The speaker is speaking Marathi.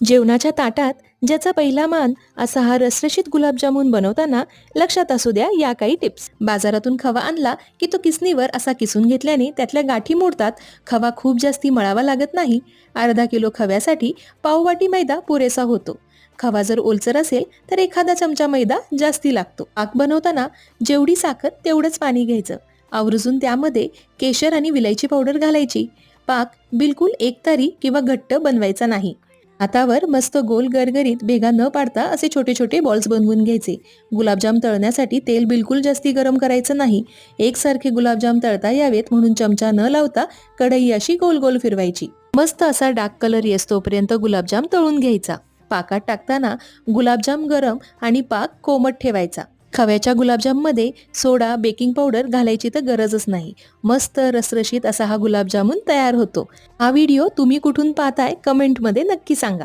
जेवणाच्या ताटात ज्याचा पहिला मान असा हा रसरशीत गुलाबजामुन बनवताना लक्षात असू द्या या काही टिप्स. बाजारातून खवा आणला की तो किसनीवर असा किसून घेतल्याने त्यातल्या गाठी मोडतात. खवा खूप जास्ती मळावा लागत नाही. अर्धा किलो खव्यासाठी पाववाटी मैदा पुरेसा होतो. खवा जर ओलसर असेल तर एखादा चमचा मैदा जास्ती लागतो. आक बनवताना जेवढी साखर तेवढंच पाणी घ्यायचं. आवर्जून त्यामध्ये केशर आणि विलायची पावडर घालायची. पाक बिलकुल एकतारी किंवा घट्ट बनवायचा नाही. हातावर मस्त गोल गरगरीत भेगा न पाडता असे छोटे छोटे बॉल्स बनवून घ्यायचे. गुलाबजाम तळण्यासाठी तेल बिलकुल जास्ती गरम करायचं नाही. एकसारखे गुलाबजाम तळता यावेत म्हणून चमचा न लावता कढई अशी गोल गोल फिरवायची. मस्त असा डार्क कलर येस्तोपर्यंत गुलाबजाम तळून घ्यायचा. पाकात टाकताना गुलाबजाम गरम आणि पाक कोमट ठेवायचा. खव्याच्या गुलाबजाममध्ये सोडा बेकिंग पावडर घालायची तर गरजच नाही. मस्त रसरशीत असा हा गुलाबजामुन तयार होतो. हा व्हिडिओ तुम्ही कुठून पाहताय कमेंटमध्ये नक्की सांगा.